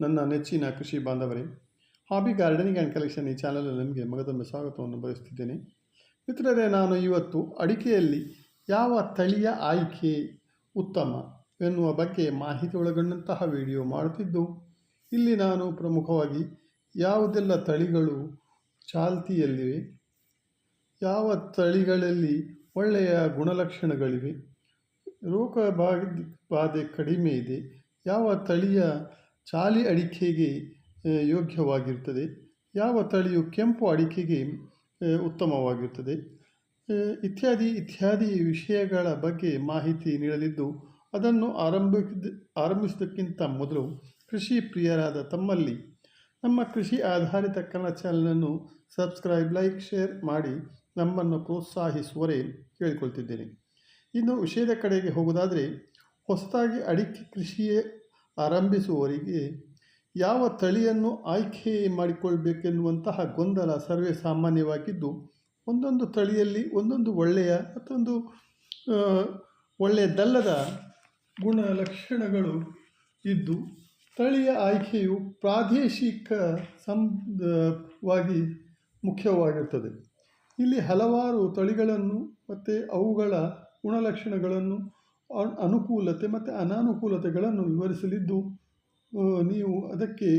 ನನ್ನ ನೆಚ್ಚಿನ ಕೃಷಿ ಬಾಂಧವರೇ ಹಾಬಿ ಗಾರ್ಡನಿಂಗ್ ಆ್ಯಂಡ್ ಕಲೆಕ್ಷನ್ ಈ ಚಾನಲಲ್ಲಿ ನಿಮಗೆ ಮಗದೊಮ್ಮೆ ಸ್ವಾಗತವನ್ನು ಬಯಸ್ತಿದ್ದೇನೆ. ಮಿತ್ರರೇ, ನಾನು ಇವತ್ತು ಅಡಿಕೆಯಲ್ಲಿ ಯಾವ ತಳಿಯ ಆಯ್ಕೆ ಉತ್ತಮ ಎನ್ನುವ ಬಗ್ಗೆ ಮಾಹಿತಿ ಒಳಗೊಂಡಂತಹ ವಿಡಿಯೋ ಮಾಡುತ್ತಿದ್ದು, ಇಲ್ಲಿ ನಾನು ಪ್ರಮುಖವಾಗಿ ಯಾವುದೆಲ್ಲ ತಳಿಗಳು ಚಾಲ್ತಿಯಲ್ಲಿವೆ, ಯಾವ ತಳಿಗಳಲ್ಲಿ ಒಳ್ಳೆಯ ಗುಣಲಕ್ಷಣಗಳಿವೆ, ರೋಗ ಬಾಧೆ ಕಡಿಮೆ ಇದೆ, ಯಾವ ತಳಿಯ ಚಾಲಿ ಅಡಿಕೆಗೆ ಯೋಗ್ಯವಾಗಿರುತ್ತದೆ ಯಾವ ತಳಿಯು ಕೆಂಪು ಅಡಿಕೆಗೆ ಉತ್ತಮವಾಗಿರುತ್ತದೆ ಇತ್ಯಾದಿ ಇತ್ಯಾದಿ ವಿಷಯಗಳ ಬಗ್ಗೆ ಮಾಹಿತಿ ನೀಡಲಿದ್ದು, ಅದನ್ನು ಆರಂಭಿಸಿದ ಆರಂಭಿಸುವುದಕ್ಕಿಂತ ಮೊದಲು ಕೃಷಿ ಪ್ರಿಯರಾದ ತಮ್ಮಲ್ಲಿ, ನಮ್ಮ ಕೃಷಿ ಆಧಾರಿತ ಕನ್ನಡ ಚಾನಲನ್ನು ಸಬ್ಸ್ಕ್ರೈಬ್, ಲೈಕ್, ಶೇರ್ ಮಾಡಿ ನಮ್ಮನ್ನು ಪ್ರೋತ್ಸಾಹಿಸುವರೆ ಕೇಳಿಕೊಳ್ತಿದ್ದೇನೆ. ಇನ್ನು ವಿಷಯದ ಕಡೆಗೆ ಹೋಗುವುದಾದರೆ, ಹೊಸದಾಗಿ ಅಡಿಕೆ ಕೃಷಿಯೇ ಆರಂಭಿಸುವವರಿಗೆ ಯಾವ ತಳಿಯನ್ನು ಆಯ್ಕೆ ಮಾಡಿಕೊಳ್ಬೇಕೆನ್ನುವಂತಹ ಗೊಂದಲ ಸರ್ವೇ ಸಾಮಾನ್ಯವಾಗಿದ್ದು, ಒಂದೊಂದು ತಳಿಯಲ್ಲಿ ಒಂದೊಂದು ಒಳ್ಳೆಯ ಮತ್ತೊಂದು ಒಳ್ಳೆಯದಲ್ಲದ ಗುಣಲಕ್ಷಣಗಳು ಇದ್ದು, ತಳಿಯ ಆಯ್ಕೆಯು ಪ್ರಾದೇಶಿಕ ಸಂವಾಗಿ ಮುಖ್ಯವಾಗಿರ್ತದೆ. ಇಲ್ಲಿ ಹಲವಾರು ತಳಿಗಳನ್ನು ಮತ್ತು ಅವುಗಳ ಗುಣಲಕ್ಷಣಗಳನ್ನು ಅನುಕೂಲತೆ ಮತ್ತು ಅನಾನುಕೂಲತೆಗಳನ್ನು ವಿವರಿಸಲಿದ್ದು ನೀವು ಅದಕ್ಕೆ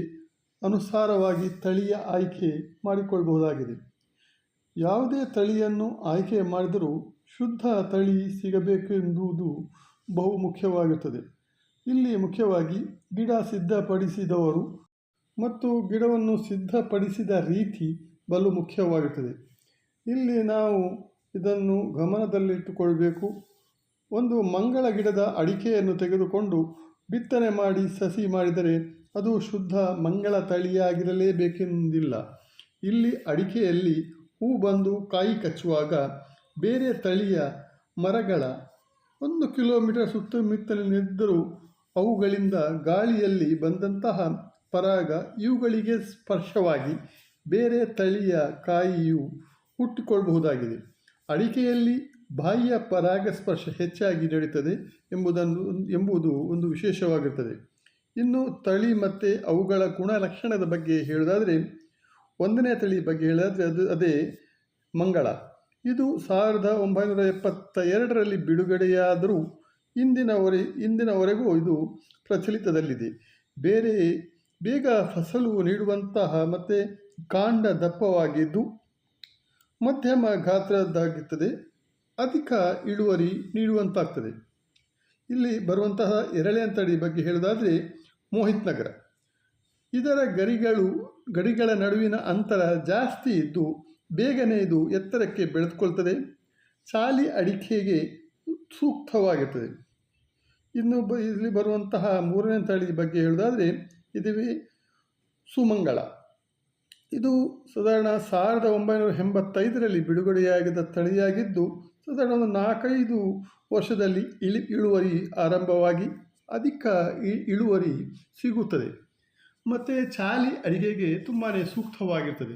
ಅನುಸಾರವಾಗಿ ತಳಿಯ ಆಯ್ಕೆ ಮಾಡಿಕೊಳ್ಬಹುದಾಗಿದೆ. ಯಾವುದೇ ತಳಿಯನ್ನು ಆಯ್ಕೆ ಮಾಡಿದರೂ ಶುದ್ಧ ತಳಿ ಸಿಗಬೇಕೆಂಬುದು ಬಹು ಮುಖ್ಯವಾಗಿರುತ್ತದೆ. ಇಲ್ಲಿ ಮುಖ್ಯವಾಗಿ ಗಿಡ ಸಿದ್ಧಪಡಿಸಿದವರು ಮತ್ತು ಗಿಡವನ್ನು ಸಿದ್ಧಪಡಿಸಿದ ರೀತಿ ಬಲು ಮುಖ್ಯವಾಗಿರುತ್ತದೆ. ಇಲ್ಲಿ ನಾವು ಇದನ್ನು ಗಮನದಲ್ಲಿಟ್ಟುಕೊಳ್ಬೇಕು. ಒಂದು ಮಂಗಳ ಗಿಡದ ಅಡಿಕೆಯನ್ನು ತೆಗೆದುಕೊಂಡು ಬಿತ್ತನೆ ಮಾಡಿ ಸಸಿ ಮಾಡಿದರೆ ಅದು ಶುದ್ಧ ಮಂಗಳ ತಳಿಯಾಗಿರಲೇಬೇಕೆಂದಿಲ್ಲ. ಇಲ್ಲಿ ಅಡಿಕೆಯಲ್ಲಿ ಹೂ ಬಂದು ಕಾಯಿ ಕಚ್ಚುವಾಗ ಬೇರೆ ತಳಿಯ ಮರಗಳ ಒಂದು ಕಿಲೋಮೀಟರ್ ಸುತ್ತಮುತ್ತಲಿನಿದ್ದರೂ ಅವುಗಳಿಂದ ಗಾಳಿಯಲ್ಲಿ ಬಂದಂತಹ ಪರಾಗ ಇವುಗಳಿಗೆ ಸ್ಪರ್ಶವಾಗಿ ಬೇರೆ ತಳಿಯ ಕಾಯಿಯು ಹುಟ್ಟಿಕೊಳ್ಳಬಹುದಾಗಿದೆ. ಅಡಿಕೆಯಲ್ಲಿ ಬಾಹ್ಯ ಪರಾಗಸ್ಪರ್ಶ ಹೆಚ್ಚಾಗಿ ನಡೀತದೆ ಎಂಬುದನ್ನು ಎಂಬುದು ಒಂದು ವಿಶೇಷವಾಗಿರ್ತದೆ ಇನ್ನು ತಳಿ ಮತ್ತು ಅವುಗಳ ಗುಣಲಕ್ಷಣದ ಬಗ್ಗೆ ಹೇಳೋದಾದರೆ ಒಂದನೇ ತಳಿ ಬಗ್ಗೆ ಹೇಳೋದಾದರೆ ಅದು ಅದೇ ಮಂಗಳ. ಇದು ಸಾವಿರದ ಒಂಬೈನೂರ ಎಪ್ಪತ್ತ ಎರಡರಲ್ಲಿ ಬಿಡುಗಡೆಯಾದರೂ ಇಂದಿನವರೆ, ಇಂದಿನವರೆಗೂ ಇದು ಪ್ರಚಲಿತದಲ್ಲಿದೆ. ಬೇರೆ ಬೇಗ ಫಸಲು ನೀಡುವಂತಹ ಮತ್ತು ಕಾಂಡ ದಪ್ಪವಾಗಿದ್ದು ಮಧ್ಯಮ ಗಾತ್ರದ್ದಾಗಿರ್ತದೆ. ಅಧಿಕ ಇಳುವರಿ ನೀಡುವಂತಾಗ್ತದೆ. ಇಲ್ಲಿ ಬರುವಂತಹ ಎರಳೆ ಅಂತಡಿ ಬಗ್ಗೆ ಹೇಳೋದಾದರೆ ಮೋಹಿತ್ ನಗರ. ಇದರ ಗರಿಗಳು, ಗಡಿಗಳ ನಡುವಿನ ಅಂತರ ಜಾಸ್ತಿ ಇದ್ದು ಬೇಗನೆ ಇದು ಎತ್ತರಕ್ಕೆ ಬೆಳೆದುಕೊಳ್ತದೆ. ಚಾಲಿ ಅಡಿಕೆಗೆ ಸೂಕ್ತವಾಗಿರ್ತದೆ. ಇನ್ನು ಬ, ಇಲ್ಲಿ ಬರುವಂತಹ ಮೂರನೇ ತಳಿ ಬಗ್ಗೆ ಹೇಳೋದಾದರೆ ಇದುವೇ ಸುಮಂಗಳ ಇದು ಸಾಧಾರಣ ಸಾವಿರದ ಒಂಬೈನೂರ ಎಂಬತ್ತೈದರಲ್ಲಿ ಬಿಡುಗಡೆಯಾಗಿದ್ದ ತಳಿಯಾಗಿದ್ದು ಸಾಧಾರಣ ಒಂದು ನಾಲ್ಕೈದು ವರ್ಷದಲ್ಲಿ ಇಳಿ, ಇಳುವರಿ ಆರಂಭವಾಗಿ ಅಧಿಕ ಇಳುವರಿ ಸಿಗುತ್ತದೆ. ಮತ್ತು ಚಾಲಿ ಅಡಿಗೆಗೆ ತುಂಬಾ ಸೂಕ್ತವಾಗಿರ್ತದೆ.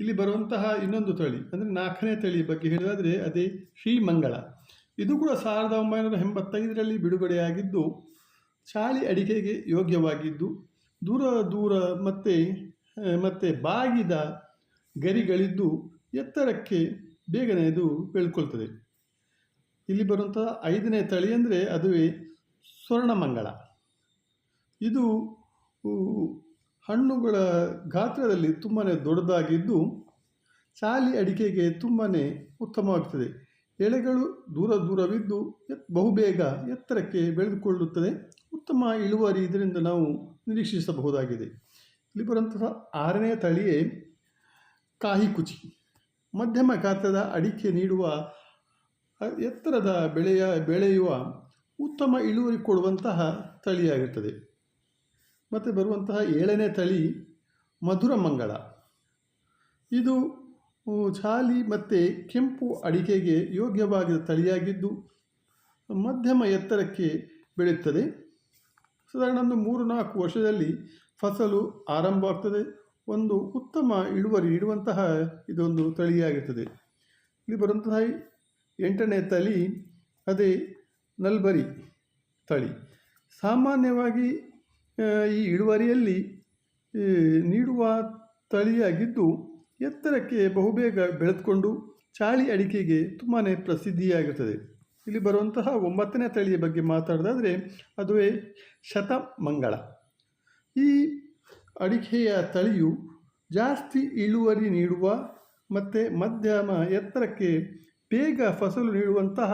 ಇಲ್ಲಿ ಬರುವಂತಹ ಇನ್ನೊಂದು ತಳಿ, ಅಂದರೆ ನಾಲ್ಕನೇ ತಳಿ ಬಗ್ಗೆ ಹೇಳೋದಾದರೆ ಅದೇ ಶ್ರೀಮಂಗಳ. ಇದು ಕೂಡ ಸಾವಿರದ ಒಂಬೈನೂರ ಎಂಬತ್ತೈದರಲ್ಲಿ ಬಿಡುಗಡೆಯಾಗಿದ್ದು ಚಾಳಿ ಅಡಿಗೆಗೆ ಯೋಗ್ಯವಾಗಿದ್ದು, ದೂರ ದೂರ ಮತ್ತು ಮತ್ತು ಬಾಗಿದ ಗರಿಗಳಿದ್ದು ಎತ್ತರಕ್ಕೆ ಬೇಗನೆ ಇದು ಬೆಳ್ಕೊಳ್ತದೆ ಇಲ್ಲಿ ಬರುವಂಥ ಐದನೇ ತಳಿ ಅಂದರೆ ಅದುವೇ ಸ್ವರ್ಣಮಂಗಳ ಇದು ಹಣ್ಣುಗಳ ಗಾತ್ರದಲ್ಲಿ ತುಂಬಾ ದೊಡ್ಡದಾಗಿದ್ದು ಚಾಲಿ ಅಡಿಕೆಗೆ ತುಂಬಾ ಉತ್ತಮವಾಗ್ತದೆ. ಎಳೆಗಳು ದೂರ ದೂರವಿದ್ದು ಬಹುಬೇಗ ಎತ್ತರಕ್ಕೆ ಬೆಳೆದುಕೊಳ್ಳುತ್ತದೆ. ಉತ್ತಮ ಇಳುವರಿ ಇದರಿಂದ ನಾವು ನಿರೀಕ್ಷಿಸಬಹುದಾಗಿದೆ. ಇಲ್ಲಿ ಬರುವಂತಹ ಆರನೇ ತಳಿಯೇ ಕಾಯಿ ಕುಚಿ ಮಧ್ಯಮ ಗಾತ್ರದ ಅಡಿಕೆ ನೀಡುವ ಎತ್ತರದ ಬೆಳೆಯ, ಬೆಳೆಯುವ ಉತ್ತಮ ಇಳುವರಿ ಕೊಡುವಂತಹ ತಳಿಯಾಗಿರ್ತದೆ. ಮತ್ತು ಬರುವಂತಹ ಏಳನೇ ತಳಿ ಮಧುರ ಮಂಗಳ. ಇದು ಚಾಲಿ ಮತ್ತು ಕೆಂಪು ಅಡಿಕೆಗೆ ಯೋಗ್ಯವಾದ ತಳಿಯಾಗಿದ್ದು, ಮಧ್ಯಮ ಎತ್ತರಕ್ಕೆ ಬೆಳೆಯುತ್ತದೆ. ಸಾಧಾರಣ ಒಂದು ಮೂರು ನಾಲ್ಕು ವರ್ಷದಲ್ಲಿ ಫಸಲು ಆರಂಭವಾಗ್ತದೆ. ಒಂದು ಉತ್ತಮ ಇಳುವರಿ ಇಡುವಂತಹ ಇದೊಂದು ತಳಿಯಾಗಿರ್ತದೆ. ಇಲ್ಲಿ ಬರುವಂತಹ ಎಂಟನೇ ತಳಿ ಅದೇ ನಲ್ಬರಿ ತಳಿ. ಸಾಮಾನ್ಯವಾಗಿ ಈ ಇಳುವರಿಯಲ್ಲಿ ನೀಡುವ ತಳಿಯಾಗಿದ್ದು ಎತ್ತರಕ್ಕೆ ಬಹುಬೇಗ ಬೆಳೆದುಕೊಂಡು ಚಾಳಿ ಅಡಿಕೆಗೆ ತುಂಬಾ ಪ್ರಸಿದ್ಧಿಯಾಗಿರ್ತದೆ. ಇಲ್ಲಿ ಬರುವಂತಹ ಒಂಬತ್ತನೇ ತಳಿಯ ಬಗ್ಗೆ ಮಾತಾಡೋದಾದರೆ, ಅದುವೇ ಶತಮಂಗಳ ಈ ಅಡಿಕೆಯ ತಳಿಯು ಜಾಸ್ತಿ ಇಳುವರಿ ನೀಡುವ ಮತ್ತು ಮಧ್ಯಮ ಎತ್ತರಕ್ಕೆ ಬೇಗ ಫಸಲು ನೀಡುವಂತಹ,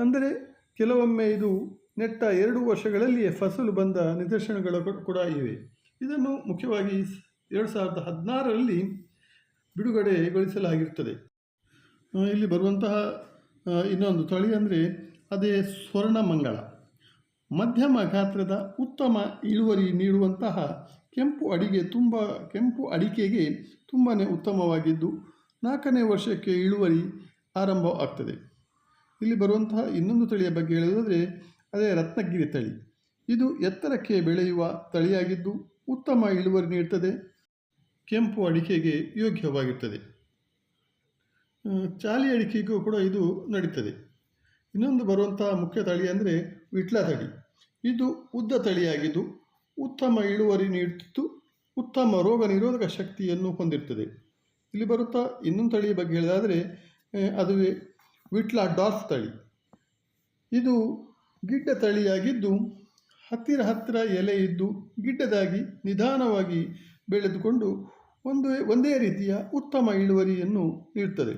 ಅಂದರೆ ಕೆಲವೊಮ್ಮೆ ಇದು ನೆಟ್ಟ ಎರಡು ವರ್ಷಗಳಲ್ಲಿಯೇ ಫಸಲು ಬಂದ ನಿದರ್ಶನಗಳು ಕೂಡ- ಇವೆ. ಇದನ್ನು ಮುಖ್ಯವಾಗಿ ಎರಡು ಸಾವಿರದ ಹದಿನಾರರಲ್ಲಿ ಬಿಡುಗಡೆಗೊಳಿಸಲಾಗಿರುತ್ತದೆ. ಇಲ್ಲಿ ಬರುವಂತಹ ಇನ್ನೊಂದು ತಳಿ ಅಂದರೆ ಅದೇ ಸ್ವರ್ಣಮಂಗಳ ಮಧ್ಯಮ ಗಾತ್ರದ ಉತ್ತಮ ಇಳುವರಿ ನೀಡುವಂತಹ ಕೆಂಪು ಅಡಿಗೆ ತುಂಬ, ಕೆಂಪು ಅಡಿಕೆಗೆ ತುಂಬಾ ಉತ್ತಮವಾಗಿದ್ದು ನಾಲ್ಕನೇ ವರ್ಷಕ್ಕೆ ಇಳುವರಿ ಆರಂಭ ಆಗ್ತದೆ. ಇಲ್ಲಿ ಬರುವಂತಹ ಇನ್ನೊಂದು ತಳಿಯ ಬಗ್ಗೆ ಹೇಳುವುದಾದರೆ, ಅದೇ ರತ್ನಗಿರಿ ತಳಿ. ಇದು ಎತ್ತರಕ್ಕೆ ಬೆಳೆಯುವ ತಳಿಯಾಗಿದ್ದು ಉತ್ತಮ ಇಳುವರಿ ನೀಡುತ್ತದೆ ಕೆಂಪು ಅಡಿಕೆಗೆ ಯೋಗ್ಯವಾಗಿರ್ತದೆ. ಚಾಲಿ ಅಡಿಕೆಗೂ ಕೂಡ ಇದು ನಡೀತದೆ. ಇನ್ನೊಂದು ಬರುವಂತಹ ಮುಖ್ಯ ತಳಿ ಅಂದರೆ ವಿಟ್ಲ ತಳಿ. ಇದು ಉದ್ದ ತಳಿಯಾಗಿದ್ದು ಉತ್ತಮ ಇಳುವರಿ ನೀಡುತ್ತಿದ್ದು ಉತ್ತಮ ರೋಗ ನಿರೋಧಕ ಶಕ್ತಿಯನ್ನು ಹೊಂದಿರ್ತದೆ. ಇಲ್ಲಿ ಬರುತ್ತಾ ಇನ್ನೊಂದು ತಳಿಯ ಬಗ್ಗೆ ಹೇಳೋದಾದರೆ ಅದುವೇ ವಿಟ್ಲ ಡಾರ್ಫ್ ತಳಿ. ಇದು ಗಿಡ್ಡ ತಳಿಯಾಗಿದ್ದು, ಹತ್ತಿರ ಹತ್ತಿರ ಎಲೆ ಇದ್ದು ಗಿಡ್ಡದಾಗಿ ನಿಧಾನವಾಗಿ ಬೆಳೆದುಕೊಂಡು ಒಂದು ಒಂದೇ ರೀತಿಯ ಉತ್ತಮ ಇಳುವರಿಯನ್ನು ನೀಡುತ್ತದೆ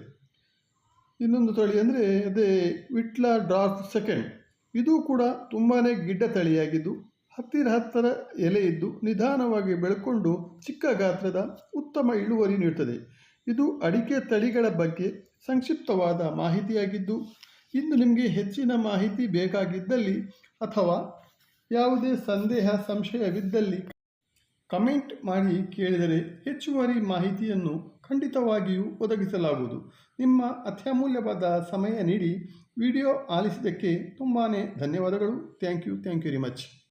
ಇನ್ನೊಂದು ತಳಿ ಅಂದರೆ ಅದೇ ವಿಟ್ಲ ಡಾರ್ಫ್ ಸೆಕೆಂಡ್. ಇದು ಕೂಡ ತುಂಬಾ ಗಿಡ್ಡ ತಳಿಯಾಗಿದ್ದು ಹತ್ತಿರ ಹತ್ತಿರ ಎಲೆ ಇದ್ದು ನಿಧಾನವಾಗಿ ಬೆಳ್ಕೊಂಡು ಚಿಕ್ಕ ಗಾತ್ರದ ಉತ್ತಮ ಇಳುವರಿ ನೀಡುತ್ತದೆ ಇದು ಅಡಿಕೆ ತಳಿಗಳ ಬಗ್ಗೆ ಸಂಕ್ಷಿಪ್ತವಾದ ಮಾಹಿತಿಯಾಗಿದ್ದು, ಇನ್ನು ನಿಮಗೆ ಹೆಚ್ಚಿನ ಮಾಹಿತಿ ಬೇಕಾಗಿದ್ದಲ್ಲಿ ಅಥವಾ ಯಾವುದೇ ಸಂದೇಹ ಸಂಶಯವಿದ್ದಲ್ಲಿ ಕಮೆಂಟ್ ಮಾಡಿ ಕೇಳಿದರೆ ಹೆಚ್ಚುವರಿ ಮಾಹಿತಿಯನ್ನು ಖಂಡಿತವಾಗಿಯೂ ಒದಗಿಸಲಾಗುವುದು. ನಿಮ್ಮ ಅತ್ಯಮೂಲ್ಯವಾದ ಸಮಯ ನೀಡಿ, ವಿಡಿಯೋ ಆಲಿಸಿದ್ದಕ್ಕೆ ತುಂಬಾ ಧನ್ಯವಾದಗಳು. Thank you thank you very much.